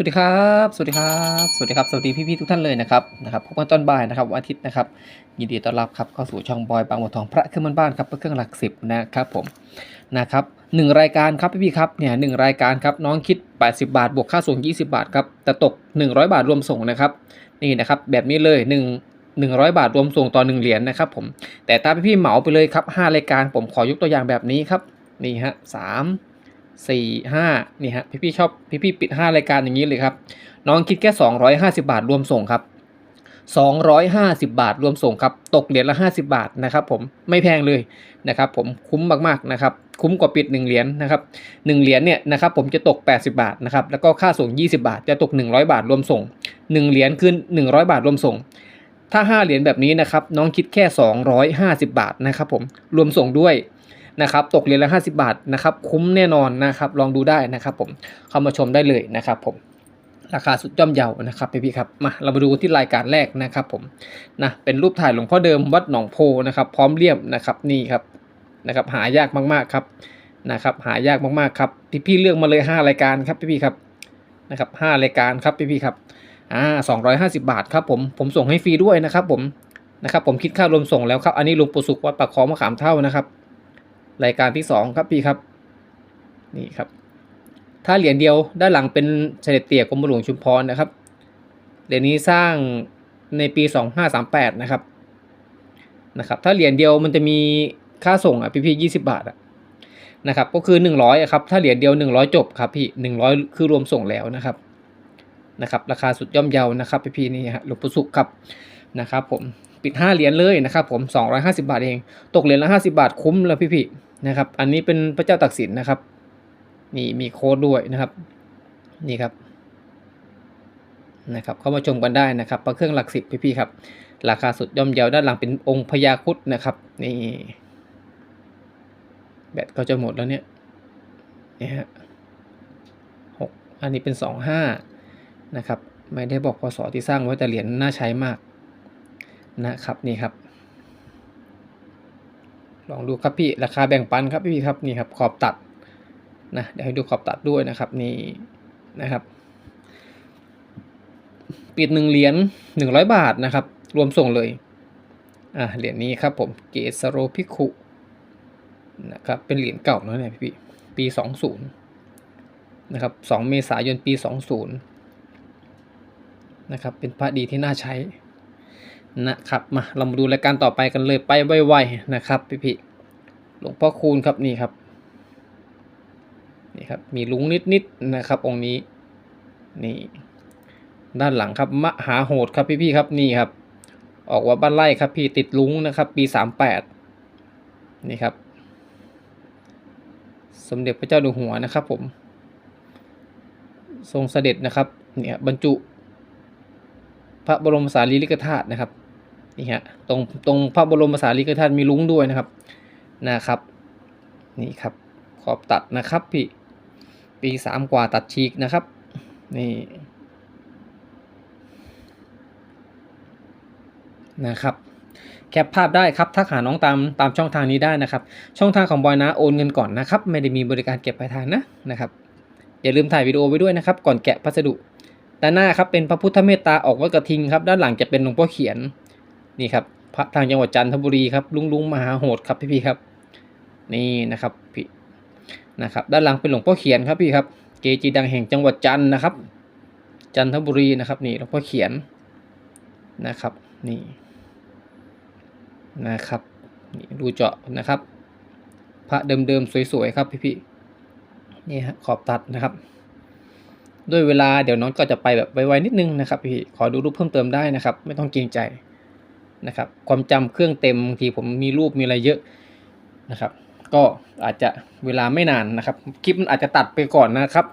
สวัสดีครับ สวัสดีครับ สวัสดีครับ สวัสดีพี่ๆทุกท่านเลยนะครับ นะครับ พบกันตอนบ่ายนะครับวันอาทิตย์นะครับ ยินดีต้อนรับครับเข้าสู่ช่องบอยบางบัวทองพระเครื่องบ้านครับเครื่องหลักสิบนะครับผม นะครับหนึ่งรายการครับพี่ๆครับเนี่ยหนึ่งรายการครับน้องคิด 80 บาท บวกค่าส่ง 20 บาทครับ แต่ตก 100 บาทรวมส่งนะครับ นี่นะครับ แบบนี้เลย1 100 บาทรวมส่งต่อ1เหรียญนะครับผม แต่ถ้าพี่ๆเหมาไปเลยครับ5รายการผมขอยกตัวอย่างแบบนี้ครับ นี่ฮะสาม สี่ห้านี่ฮะพี่ๆชอบพี่ๆปิด5รายการอย่างนี้เลยครับ น้องคิดแค่250บาทรวมส่งครับ250บาทรวมส่งครับ ตกเหรียญละ50บาทนะครับ ผมไม่แพงเลยนะครับผมคุ้มมากๆนะครับ คุ้มกว่าปิด1เหรียญนะครับ1เหรียญเนี่ยนะครับผมจะตก80บาทนะครับแล้วก็ค่าส่ง20บาท จะตก100บาทรวมส่ง1เหรียญคือ100บาทรวมส่งถ้า 5 เหรียญแบบนี้นะครับน้องคิดแค่ 250 บาทนะครับผมรวมส่งด้วย นะครับตกเหรียญละ50 บาทนะครับคุ้มแน่นอนนะครับลองดูได้นะครับผมเข้ามาชมได้เลยนะครับผมราคาสุดย่อมเยานะครับพี่ๆครับมาเรามาดูที่รายการแรกนะครับผมนะเป็นรูปถ่ายหลวงพ่อเดิมวัดหนองโพนะครับพร้อมเลี่ยมนะครับนี่ครับนะครับหายากมากๆครับนะครับหายากมากๆครับพี่ๆเลือกมาเลย 5 รายการครับพี่ๆครับนะครับห้ารายการครับพี่ๆครับอ่าสองร้อยห้าสิบบาทครับผมผมส่งให้ฟรีด้วยนะครับผมนะครับผมคิดค่ารวมส่งแล้วครับอันนี้ลุงปูสุขวัดปากคลองมะขามเท่านะครับ รายการที่สองครับพี่ครับนี่ครับ ถ้าเหรียญเดียวด้านหลังเป็นเสด็จเตี่ยกรมหลวงชุมพรนะครับเหรียญนี้สร้างในปี 2538 นะครับนะครับถ้าเหรียญเดียวมันจะมีค่าส่งอะพี่พี่ยี่สิบาทอะนะครับก็คือ 100อะครับถ้าเหรียญเดียว 100 จบครับพี่100 คือรวมส่งแล้วนะครับนะครับราคาสุดย่อมเยานะครับพี่พี่นี่ฮะหลวงปู่สุขครับนะครับผมปิด 5 เหรียญเลยนะครับผม 250 บาทเอง ตกเหรียญละ 50 บาทคุ้มแล้วพี่พี่ นะครับ อันนี้เป็นพระเจ้าตักสินนะครับ นี่มีโค้ดด้วยนะครับ นี่ครับ นะครับ เข้ามาชมกันได้นะครับพระเครื่องหลักสิบพี่ๆครับ ราคาสุดย่อมเยาด้านหลังเป็นองค์พญาคุดนะครับ นี่ แบตก็จะหมดแล้วเนี่ย นี่ฮะหกอันนี้เป็นสองห้านะครับ ไม่ได้บอกพศที่สร้างไว้แต่เหรียญน่าใช้มากนะครับ นี่ครับ ลองดูครับพี่ราคาแบ่งปันครับพี่ครับนี่ครับขอบตัดนะเดี๋ยวให้ดูขอบตัดด้วยนะครับนี่นะครับ ปิดหนึ่งเหรียญหนึ่งร้อยบาทนะครับ รวมส่งเลยอ่าเหรียญนี้ครับผมเกสโรพิคุนะครับเป็นเหรียญเก่าเนาะเนี่ยพี่ปีสองศูนย์นะครับสองเมษายนปีสองศูนย์นะครับเป็นพระดีที่น่าใช้ นะครับมาเรามาดูรายการต่อไปกันเลยไปไวๆนะครับพี่พี่หลวงพ่อคูณครับนี่ครับนี่ครับมีลุงนิดๆนะครับองค์นี้นี่ด้านหลังครับมหาโหดครับพี่ๆครับนี่ครับ ออกว่าบ้านไร่ครับพี่ติดลุงนะครับ ปีสามแปดนี่ครับ สมเด็จพระเจ้าอยู่หัวนะครับผม ทรงเสด็จนะครับเนี่ยบรรจุ พระบรมสารีริกธาตุนะครับนี่ฮะตรงตรงพระบรมสารีริกธาตุมีลุงด้วยนะครับนะครับนี่ครับขอบตัดนะครับพี่ปีสามกว่าตัดฉีกนะครับนี่นะครับแคปภาพได้ครับทักหาน้องตามตามช่องทางนี้ได้นะครับ ช่องทางของบอยนะโอนเงินก่อนนะครับ ไม่ได้มีบริการเก็บปลายทางนะนะครับอย่าลืมถ่ายวิดีโอไว้ด้วยนะครับ ก่อนแกะพัสดุ ด้านหน้าครับเป็นพระพุทธเมตตาออกวัดกระทิงครับ ด้านหลังจะเป็นหลวงพ่อเขียนนี่ครับพระทางจังหวัดจันทบุรีครับลุงลุงมหาโหดครับพี่ๆครับ นี่นะครับพี่นะครับ ด้านหลังเป็นหลวงพ่อเขียนครับพี่ครับ เกจิดังแห่งจังหวัดจันทร์นะครับ จันทบุรีนะครับ นี่หลวงพ่อเขียนนะครับ นี่นะครับนี่ดูเจาะนะครับ พระเดิมๆสวยๆครับพี่ๆนี่ฮะขอบตัดนะครับ ด้วยเวลาเดี๋ยวน้องก็จะไปแบบไวๆนิดนึงนะครับพี่ขอดูรูปเพิ่มเติมได้นะครับ ไม่ต้องเกรงใจนะครับ ความจำเครื่องเต็มบางทีผมมีรูปมีอะไรเยอะนะครับ ก็อาจจะเวลาไม่นานนะครับ คลิปมันอาจจะตัดไปก่อนนะครับ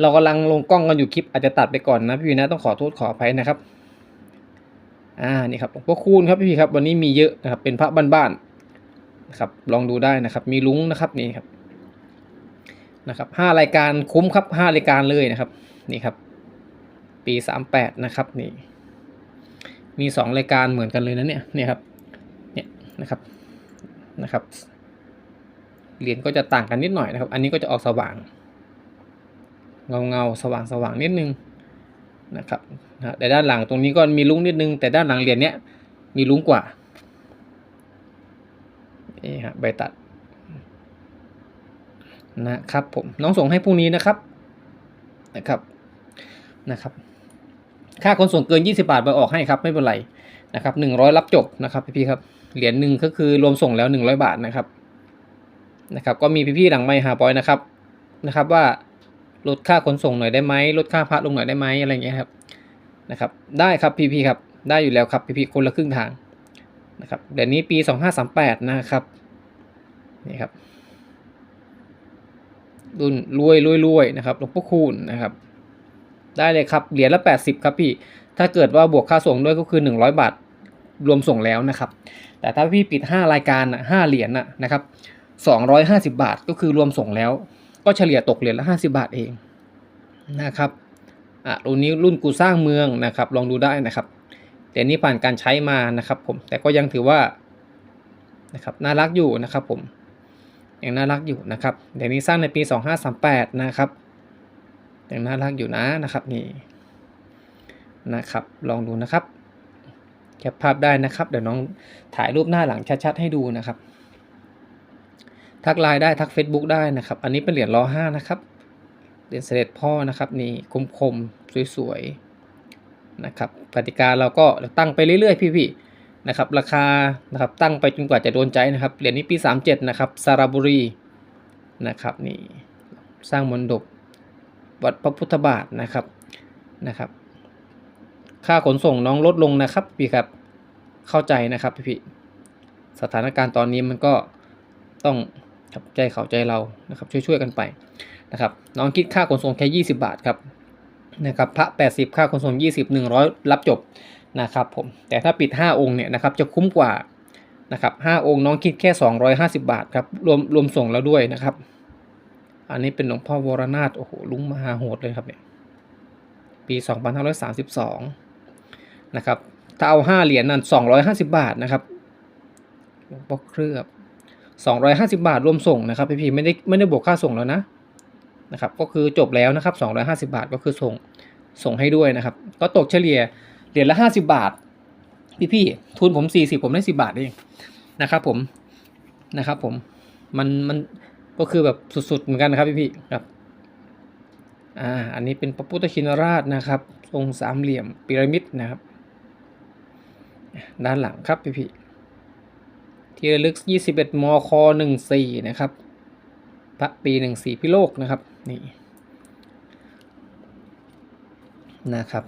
เรากำลังลงกล้องกันอยู่คลิปอาจจะตัดไปก่อนนะพี่นะต้องขอโทษขออภัยนะครับอ่านี่ครับหลวงพ่อคูณครับพี่ครับวันนี้มีเยอะนะครับเป็นพระบ้านๆนะครับลองดูได้นะครับ มีลุงนะครับนี่ครับ นะครับห้ารายการคุ้มครับห้ารายการเลยนะครับนี่ครับ ปีสามแปดนะครับนี่มีสองรายการเหมือนกันเลยนะเนี่ยเนี่ยครับเนี่ยนะครับนะครับเหรียญก็จะต่างกันนิดหน่อยนะครับ อันนี้ก็จะออกสว่าง เงาเงาสว่างสว่างนิดนึงนะครับนะแต่ด้านหลังตรงนี้ก็มีลุ้งนิดนึง แต่ด้านหลังเหรียญเนี้ยมีลุ้งกว่านี่ฮะใบตัด นะครับผมน้องส่งให้พรุ่งนี้นะครับนะครับนะครับค่าขนส่งเกิน 20 บาทไปออกให้ครับไม่เป็นไรนะครับ100 รับจบนะครับพี่ๆครับเหรียญหนึ่งก็คือรวมส่งแล้ว 100 บาทนะครับนะครับก็มีพี่ๆหลังไม่หาปอยนะครับนะครับว่าลดค่าขนส่งหน่อยได้ไหมลดค่าพระลงหน่อยได้ไหมอะไรอย่างเงี้ยครับนะครับได้ครับพี่ๆครับได้อยู่แล้วครับพี่ๆคนละครึ่งทางนะครับเดี๋ยวนี้ปี 2538 นะครับนี่ครับ รุ่นรวยรวยรวยนะครับหลวงพ่อคูณนะครับ ได้เลยครับเหรียญละ 80 ครับพี่ ถ้าเกิดว่าบวกค่าส่งด้วยก็คือ 100 บาทรวมส่งแล้วนะครับ แต่ถ้าพี่ปิด 5 รายการน่ะ5เหรียญน่ะนะครับ250 บาทก็คือรวมส่งแล้ว ก็เฉลี่ยตกเหรียญละ 50 บาทเองนะครับอะรุ่นนี้รุ่นกูสร้างเมืองนะครับ ลองดูได้นะครับแต่นี้ผ่านการใช้มานะครับ ผมแต่ก็ยังถือว่านะครับน่ารักอยู่นะครับผม ยังน่ารักอยู่นะครับเดี๋ยวนี้สร้างในปี 2538 นะครับยังน่ารักอยู่นะนะครับนี่นะครับลองดูนะครับแคปภาพได้นะครับ เดี๋ยวน้องถ่ายรูปหน้าหลังชัดๆให้ดูนะครับ ทักไลน์ได้ทัก Facebook ได้นะครับ อันนี้เป็นเหรียญล้อห้านะครับเหรียญเสด็จพ่อนะครับนี่คมๆสวยๆนะครับกติกาเราก็ตั้งไปเรื่อยๆพี่ๆ นะครับราคานะครับตั้งไปจนกว่าจะโดนใจนะครับเหรียญนี้ปี 37 นะครับสระบุรีนะครับนี่สร้างมนดบวัดพระพุทธบาทนะครับนะครับ ค่าขนส่งน้องลดลงนะครับพี่ครับเข้าใจนะครับพี่สถานการณ์ตอนนี้มันก็ต้องครับใจเขาใจเรานะครับช่วยๆกันไปนะครับน้องคิดค่าขนส่งแค่ 20 บาทครับนะครับพระ 80 ค่าขนส่ง 20 100 รับจบ นะครับผมแต่ถ้าปิด 5 องค์เนี่ยนะครับจะคุ้มกว่านะครับ5องค์น้องคิดแค่ 250 บาทครับรวมรวมส่งแล้วด้วยนะครับ อันนี้เป็นหลวงพ่อวรนาถโอ้โหลุงมหาโหดเลยครับเนี่ยปี 2532นะครับถ้าเอา 5 เหรียญนั่น250 บาทนะครับหลวงพ่อเคลือบ250 บาทรวมส่งนะครับพี่ๆไม่ได้ไม่ได้บวกค่าส่งแล้วนะนะครับก็คือจบแล้วนะครับ250 บาทก็คือส่งส่งให้ด้วยนะครับ ก็ตกเฉลี่ย เหรียญละ50บาท พี่ๆทุนผม40ผมได้10บาทเองนะครับ ผมนะครับ ผมมันมันก็คือแบบสุดๆเหมือนกันนะครับพี่ๆครับอ่าอันนี้เป็นพระพุทธชินราชนะครับ ทรงสามเหลี่ยมพีระมิดนะครับ ด้านหลังครับพี่พี่ที่ระลึก 21 มค 14 นะครับ พระปี 14 พิโลกนะครับ นี่ นะครับ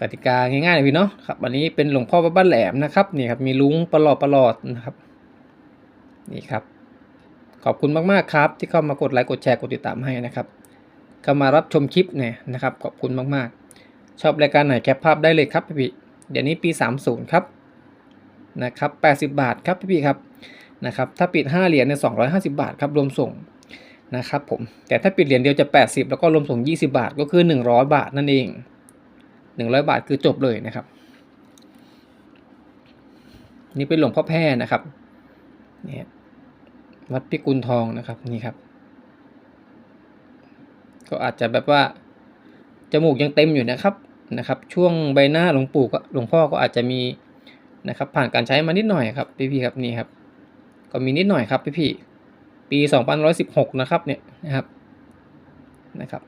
กติกาง่ายๆเลยพี่เนาะครับวันนี้เป็นหลวงพ่อวัดบ้านแหลมนะครับนี่ครับมีลุงประหลอดประหลอดนะครับนี่ครับ ขอบคุณมากๆครับ ที่เข้ามากดไลค์กดแชร์กดติดตามให้นะครับเข้ามารับชมคลิปเนี่ยนะครับ ขอบคุณมากๆ ชอบรายการไหนแคปภาพได้เลยครับพี่พี่เดี๋ยวนี้ปี 30 ครับนะครับ80 บาทครับพี่ๆครับนะครับถ้าปิด 5 เหรียญเนี่ย250 บาทครับรวมส่งนะครับผมแต่ถ้าปิดเหรียญเดียวจะ 80 แล้วก็รวมส่ง 20 บาทก็คือ 100 บาทนั่นเอง 100 บาทคือจบเลยนะครับ นี่เป็นหลวงพ่อแพร่นะครับเนี่ยวัดพิกุลทองนะครับนี่ครับ ก็อาจจะแบบว่าจมูกยังเต็มอยู่นะครับนะครับ ช่วงใบหน้าหลวงปู่ก็หลวงพ่อก็อาจจะมีนะครับ ผ่านการใช้มานิดหน่อยครับพี่ๆครับนี่ครับ ก็มีนิดหน่อยครับพี่ๆปี 2116 นะครับเนี่ยนะครับนะครับ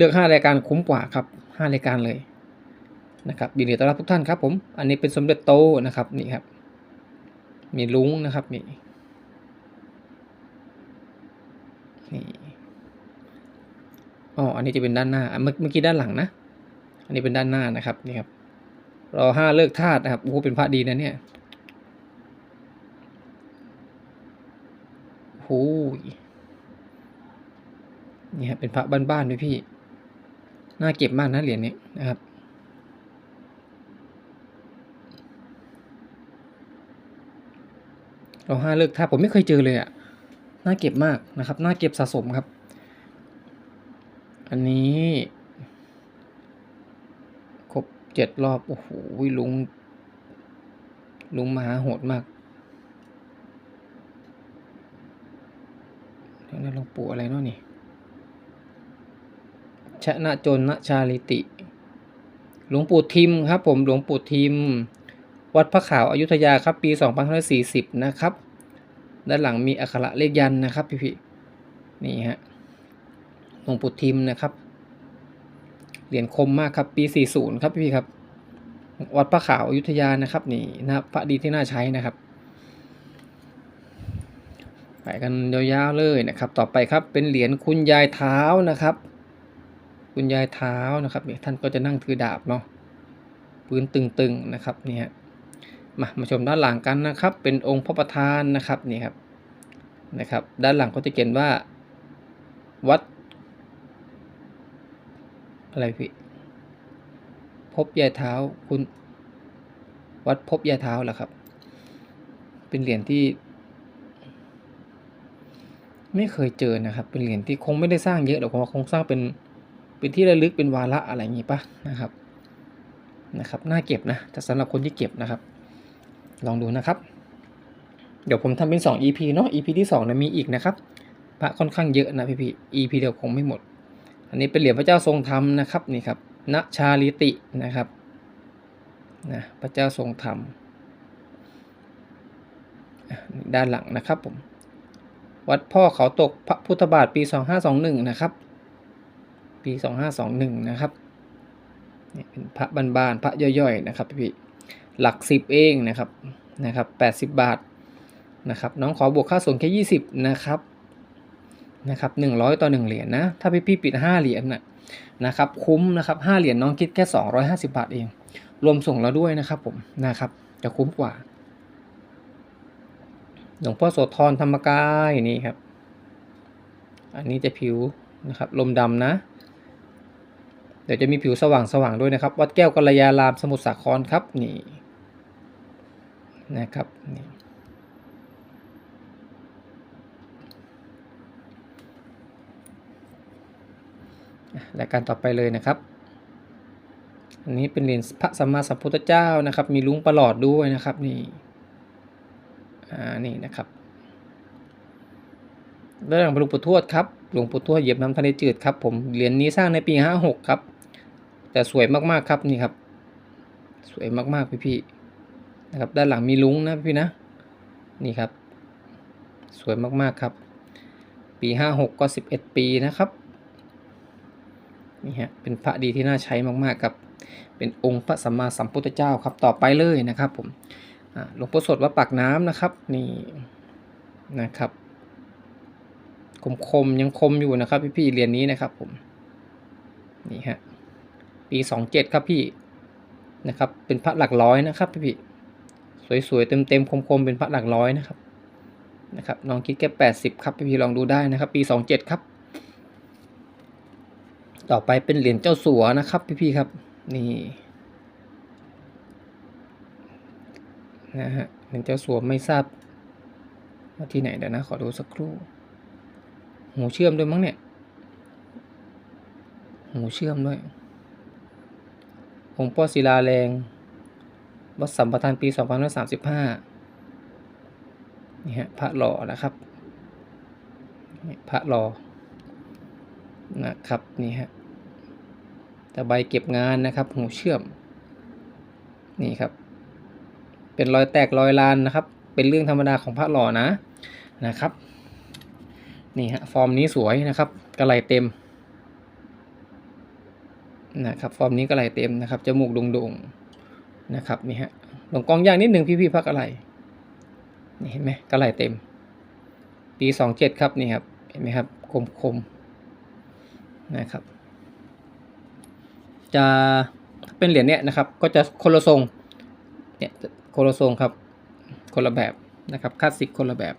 เลือก5รายการคุ้มกว่าครับ5รายการเลยนะครับยินดีต้อนรับทุกท่านครับผม อันนี้เป็นสมเด็จโตนะครับนี่ครับ มีลุงนะครับนี่นี่อ๋ออันนี้จะเป็นด้านหน้าเมื่อเมื่อกี้ด้านหลังนะ อันนี้เป็นด้านหน้านะครับนี่ครับรอห้าเลิกธาตุนะครับโอ้โหเป็นพระดีนะเนี่ยโอ้ยนี่ครับเป็นพระบ้านๆด้วยพี่ น่าเก็บมากนะเหรียญนี้นะครับรอห้าเลิกธาผมไม่เคยเจอเลยอะ่ะน่าเก็บมากนะครับ น่าเก็บสะสมครับ อันนี้ครบเจ็ดรอบ โอ้โหลุง ลุงมหาโหดมากเดี๋ยวนะหลงปู่อะไรเนาะนี่ ชนะจนนะชาลิติ หลวงปู่ทิมครับผมหลวงปู่ทิม วัดพระขาวอายุธยาครับปี2540 นะครับ ด้านหลังมีอักขระเลขยันนะครับพี่พี่นี่ฮะหลวงปู่ทิมนะครับเหรียญคมมากครับปี 40 ครับพี่พี่ครับ วัดพระขาวอยุธยานะครับ นี่นะพระดีที่น่าใช้นะครับไปกันยาวๆเลยนะครับ ต่อไปครับเป็นเหรียญคุณยายเท้านะครับ คุณยายเท้านะครับเนี่ยท่านก็จะนั่งถือดาบเนาะปืนตึงๆนะครับนี่ฮะมามาชมด้านหลังกันนะครับ เป็นองค์พระประธานนะครับนี่ครับนะครับ ด้านหลังก็จะเขียนว่า วัด อะไรพี่พบยายเท้าคุณวัดพบยายเท้าเหรอครับ เป็นเหรียญที่ ไม่เคยเจอนะครับ เป็นเหรียญที่คงไม่ได้สร้างเยอะหรอกคงสร้างเป็น เป็นที่ระลึกเป็นวาระอะไรอย่างงี้ปะนะครับนะครับน่าเก็บนะแต่สำหรับคนที่เก็บนะครับ ลองดูนะครับ เดี๋ยวผมทำเป็น 2 EP เนาะ EP ที่2นะมีอีกนะครับพระค่อนข้างเยอะนะพี่พี่ EP เดียวคงไม่หมด อันนี้เป็นเหรียญพระเจ้าทรงธรรมนะครับนี่ครับณชาลิตินะครับนะพระเจ้าทรงธรรมด้านหลังนะครับผมวัดพ่อเขาตกพระพุทธบาทปี 2521 นะครับ ปี 2521 นะครับนี่เป็นพระบ้านๆพระย่อยๆนะครับพี่ๆหลักสิบเองนะครับนะครับ80 บาทนะครับน้องขอบวกค่าส่วนแค่ 20 นะครับนะครับ100 ต่อ 1 เหรียญนะถ้าพี่ๆปิด 5 เหรียญน่ะนะครับคุ้มนะครับ5เหรียญน้องคิดแค่ 250 บาทเอง รวมส่งแล้วด้วยนะครับผมนะครับจะคุ้มกว่าหลวงพ่อโสธรธรรมกายนี่ครับ อันนี้จะผิวนะครับ ลมดำนะ ดี๋ยวจะมีผิวสว่างสว่างด้วยนะครับ วัดแก้วกัลยารามสมุทรสาครครับนี่นะครับนี่อะรายการต่อไปเลยนะครับ อันนี้เป็นเหรียญพระสัมมาสัมพุทธเจ้านะครับ มีลุงประหลอดด้วยนะครับนี่อ่านี่นะครับเรื่องหลวงปู่ทวดครับ หลวงปู่ทวดเหยียบน้ำทะเลจืดครับผม เหรียญนี้สร้างในปีห้าหกครับ แต่สวยมากๆครับนี่ครับ สวยมากๆพี่ๆนะครับ ด้านหลังมีลุงนะพี่นะ นี่ครับ สวยมากๆครับ ปีห้าหกก็สิบเอ็ดปีนะครับนี่ฮะเป็นพระดีที่น่าใช้มากๆครับ เป็นองค์พระสัมมาสัมพุทธเจ้าครับต่อไปเลยนะครับผมหลวงพ่อสดวัดปากน้ำนะครับนี่นะครับคมคมๆยังคมอยู่นะครับพี่ๆเรียญนี้นะครับผมนี่ฮะ ปีสองเจ็ดครับพี่นะครับ เป็นพระหลักร้อยนะครับพี่ๆสวยๆเต็มๆคมๆเป็นพระหลักร้อยนะครับนะครับน้องคิดแค่แปดสิบครับพี่ๆลองดูได้นะครับ ปีสองเจ็ดครับ ต่อไปเป็นเหรียญเจ้าสัวนะครับพี่ๆครับนี่นะฮะเหรียญเจ้าสัวไม่ทราบว่าที่ไหนเดี๋ยวนะขอดูสักครู่หูเชื่อมด้วยมั้งเนี่ยหูเชื่อมด้วย องค์พ่อศิลาแรง วัดสัมปทานปี 2535 นี่ฮะพระหล่อนะครับ พระหล่อนะครับนี่ฮะตะใบเก็บงานนะครับหูเชื่อม นี่ครับ เป็นรอยแตกรอยลานนะครับ เป็นเรื่องธรรมดาของพระหล่อนะนะครับ นี่ฮะฟอร์มนี้สวยนะครับกระไหลเต็ม นะครับฟอร์มนี้กระไหลเต็มนะครับจมูกโด่งๆนะครับนี่ฮะหลงกองยางนิดหนึ่งพี่ๆพักกระไหลนี่เห็นไหมกระไหลเต็ม ปีสองเจ็ดครับนี่ครับเห็นไหมครับคมคมนะครับ จะเป็นเหรียญเนี้ยนะครับ ก็จะคนละทรงเนี่ยคนละทรงครับคนละแบบนะครับคลาสสิกคนละแบบ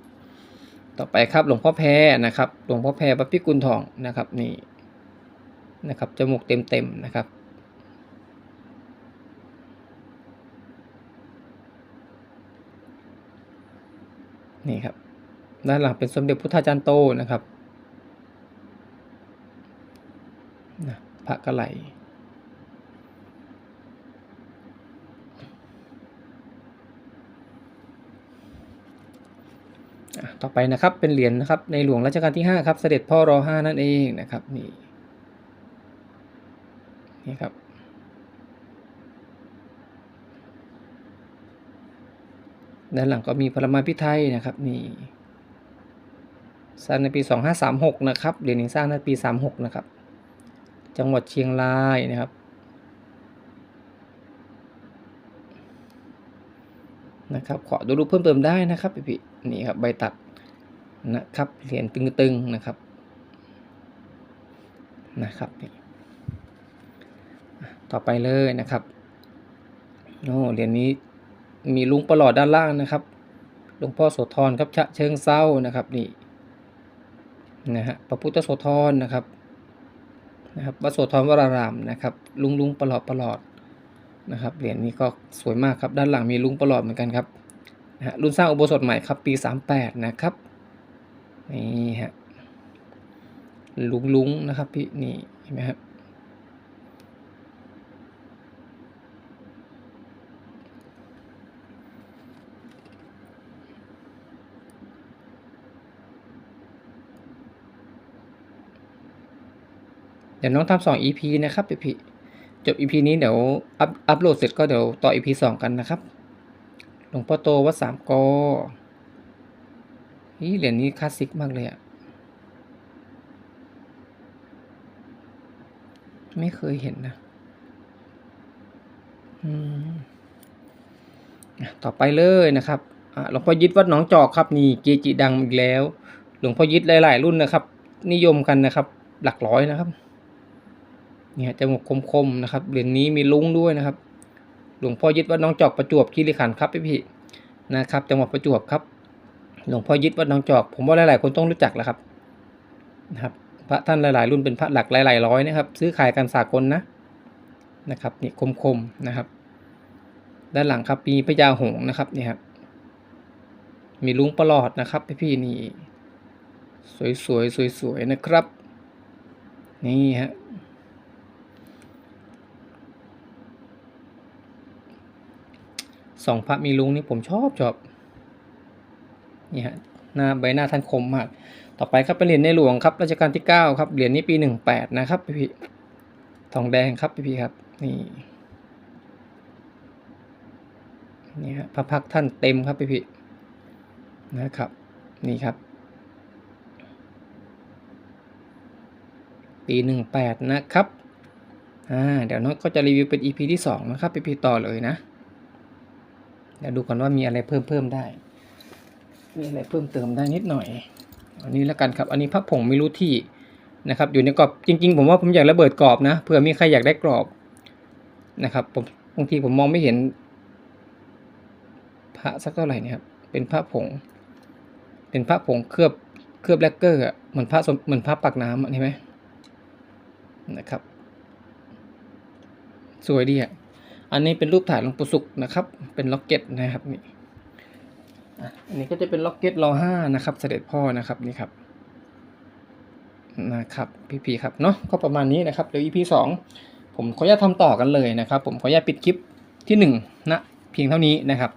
ต่อไปครับหลวงพ่อแพรนะครับหลวงพ่อแพรพระพิกุลทองนะครับนี่ นะครับจมูกเต็มเต็มๆนะครับ นี่ครับ ด้านหลังเป็นสมเด็จพุทธาจารย์โตนะครับนะพระกะไหลต่อไปนะครับเป็นเหรียญนะครับในหลวงรัชกาลที่ 5 ครับ เสด็จพ่อรอ5นั่นเองนะครับนี่ นี่ครับ ด้านหลังก็มีพลไม้พิไทยนะครับนี่สร้างในปี 2536 นะครับเหรียญนี้สร้างในปี 36 นะครับ จังหวัดเชียงรายนะครับ นะครับ ขอดูรูปเพิ่มเติมได้นะครับพี่ๆนี่ครับใบตัดนะครับ เหรียญตึงๆนะครับ นะครับนี่ ต่อไปเลยนะครับโอ้เหรียญนี้มีลุงประหลอดด้านล่างนะครับหลวงพ่อโสธรครับชะเชิงเศร้านะครับนี่นะฮะพระพุทธโสธรนะครับนะครับวัดโสธรวรารามนะครับลุงลุงประหลอดประหลอดนะครับเหรียญนี้ก็สวยมากครับด้านหลังมีลุงประหลอดเหมือนกันครับนะฮะรุ่นสร้างอุโบสถใหม่ครับปี 38 นะครับนี่ฮะลุงลุงนะครับพี่นี่เห็นไหมครับ เดี๋ยวน้องทำสอง EP นะครับพี่พี่จบ EP นี้เดี๋ยวอัพอัพโหลดเสร็จก็เดี๋ยวต่อ EP สองกันนะครับ หลวงพ่อโตวัดสามกอนี่เหรียญนี้คลาสสิกมากเลยอะไม่เคยเห็นนะอืมอะต่อไปเลยนะครับอะหลวงพ่อยิดวัดหนองจอกครับนี่เกจิดังอีกแล้ว หลวงพ่อยิดหลาย ๆ รุ่นนะครับ นิยมกันนะครับ หลักร้อยนะครับ เนี่ยจมูกคมๆนะครับเหรียญนี้มีลุงด้วยนะครับ หลวงพ่อยิดวัดหนองจอกประจวบคีรีขันครับพี่พี่นะครับจังหวัดประจวบครับ หลวงพ่อยิดวัดหนองจอก ผมว่าหลายๆคนต้องรู้จักแล้วครับนะครับพระท่านหลายๆ รุ่นเป็นพระหลักหลายๆร้อยนะครับ ซื้อขายกันสากลนะนะครับนี่คมๆนะครับ ด้านหลังครับมีพญาหงนะครับนี่ครับมีลุงประหลอดนะครับพี่ๆนี่สวยๆสวยๆนะครับ นี่ฮะ สองพระมีลุงนี่ผมชอบชอบนี่ฮะหน้าใบหน้าท่านคมมาก ต่อไปครับเป็นเหรียญในหลวงครับรัชกาลที่9ครับเหรียญนี้ปี18นะครับพี่พี่ทองแดงครับพี่พี่ครับนี่นี่ฮะพระพักท่านเต็มครับพี่พี่นะครับ นี่ครับ ปี18นะครับอ่าเดี๋ยวน้องก็จะรีวิวเป็น EP ที่2นะครับพี่พี่ต่อเลยนะ เดี๋ยวดูก่อนว่ามีอะไรเพิ่มเพิ่มได้ มีอะไรเพิ่มเติมได้นิดหน่อย อันนี้แล้วกันครับ อันนี้พระผงไม่รู้ที่นะครับ อยู่ในกรอบจริง ๆ ผมว่าผมอยากระเบิดกรอบนะเผื่อมีใครอยากได้กรอบนะครับผมบางทีผมมองไม่เห็น พระสักเท่าไหร่นี่ครับเป็นพระผง เป็นพระผงเคลือบเคลือบแลกเกอร์อะเหมือนพระเหมือนพระปักน้ำอะเห็นไหมนะครับ สวยดีอะ อันนี้เป็นรูปถ่ายหลวงปู่ศุกร์นะครับ เป็นล็อกเก็ตนะครับนี่อันนี้ก็จะเป็นล็อกเก็ตรอห้านะครับ เสด็จพ่อนะครับนี่ครับนะครับพี่พีครับเนาะก็ประมาณนี้นะครับเดี๋ยว EP สองผมขออนุญาตทำต่อกันเลยนะครับ ผมขออนุญาตปิดคลิปที่หนึ่งนะเพียงเท่านี้นะครับ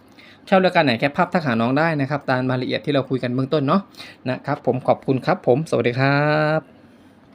ชอบรายการไหนแคปภาพทักหาน้องได้นะครับตามรายละเอียดที่เราคุยกันเบื้องต้นเนาะนะครับผมขอบคุณครับผมสวัสดีครับ